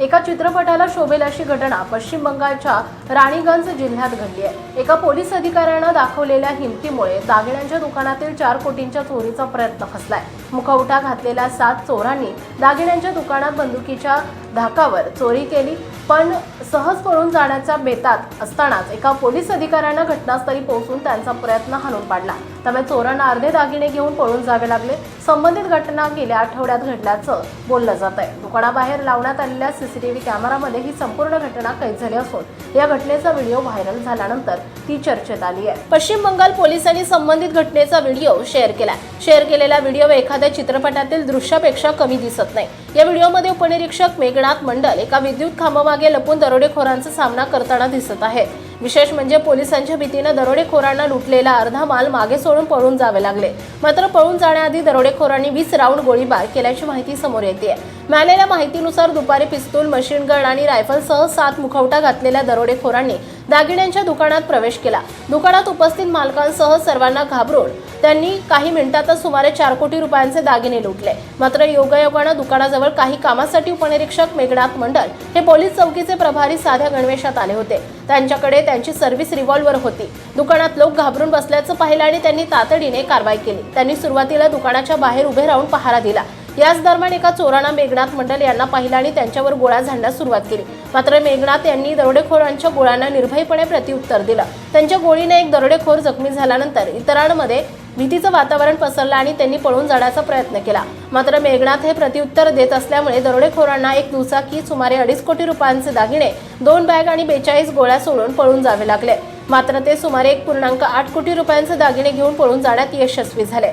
एका चित्रपटाला शोभेल अशी घटना पश्चिम बंगालच्या राणीगंज जिल्ह्यात घडली आहे. एका पोलीस अधिकाऱ्यानं दाखवलेल्या हिमतीमुळे दागिन्यांच्या दुकानातील चार कोटींच्या चोरीचा प्रयत्न फसलाय. मुखवटा घातलेल्या सात चोरांनी दागिन्यांच्या दुकानात बंदुकीच्या धाकावर चोरी केली. पण सहज पळून जाण्याच्या बेतात असतानाच एका पोलीस अधिकाऱ्यानं घटनास्थळी पोहोचून त्यांचा प्रयत्न हाणून पाडला. त्यामुळे चोरांना अर्धे दागिने घेऊन पळून जावे लागले. संबंधित घटना गेल्या आठवड्यात घडल्याचं बोललं जात आहे दुकानाबाहेर लावण्यात आलेल्या सीसीटीव्ही कॅमेरामध्ये ही संपूर्ण घटना कैद झाली असून या घटनेचा व्हिडिओ व्हायरल झाल्यानंतर ती चर्चेत आली आहे. पश्चिम बंगाल पोलिसांनी संबंधित घटनेचा व्हिडिओ शेअर केला शेअर केलेला व्हिडिओ एखाद्या चित्रपटातील दृश्यापेक्षा कमी दिसत नाही. या व्हिडिओमध्ये उपनिरीक्षक मेघनाथ मंडल एका विद्युत मागे लपून दरोडेखोरांचा सामना करताना दिसत आहे. विशेष म्हणजे पोलिसांच्या भीतीनं दरोडेखोरांना लुटलेला अर्धा माल मागे सोडून पळून जावे लागले. मात्र पळून जाण्याआधी दरोडेखोरांनी वीस राऊंड गोळीबार केल्याची माहिती समोर येते मिळालेल्या माहितीनुसार दुपारी पिस्तूल मशीन गन आणि रायफलसह सात मुखवटा घातलेल्या दरोडेखोरांनी दागिन्यांच्या दुकानात प्रवेश केला. दुकानात उपस्थित मालकांसह सर्वांना घाबरून त्यांनी काही मिनिटातच सुमारे चार कोटी रुपयांचे दागिने लुटले. मात्र योगायोगानं दुकानाजवळ काही कामासाठी उपनिरीक्षक मेघनाथ मंडल हे पोलीस चौकीचे प्रभारी साध्या गणवेशात आले होते. त्यांच्याकडे त्यांची सर्व्हिस रिव्हॉल्वर होती. दुकानात लोक घाबरून बसल्याचं पाहिलं आणि त्यांनी तातडीने कारवाई केली. त्यांनी सुरुवातीला दुकानाच्या बाहेर उभे राहून पहारा दिला. याच दरम्यान एका चोरानं मेघनाथ मंडल यांना पाहिलं आणि त्यांच्यावर गोळ्या झाडण्यास सुरुवात केली. मात्र मेघनाथ यांनी दरोडेखोरांच्या गोळ्यांना निर्भयपणे प्रत्युत्तर दिलं. त्यांच्या गोळीने एक दरोडेखोर जखमी झाल्यानंतर इतरांमध्ये भीतीचं वातावरण पसरलं आणि त्यांनी पळून जाण्याचा प्रयत्न केला. मात्र मेघनाथ हे प्रत्युत्तर देत असल्यामुळे दरोडेखोरांना एक दुचाकी सुमारे अडीच कोटी रुपयांचे दागिने दोन बॅग आणि बेचाळीस गोळ्या सोडून पळून जावे लागले. मात्र ते सुमारे एक पूर्णांक आठ कोटी रुपयांचे दागिने घेऊन पळून जाण्यात यशस्वी झाले.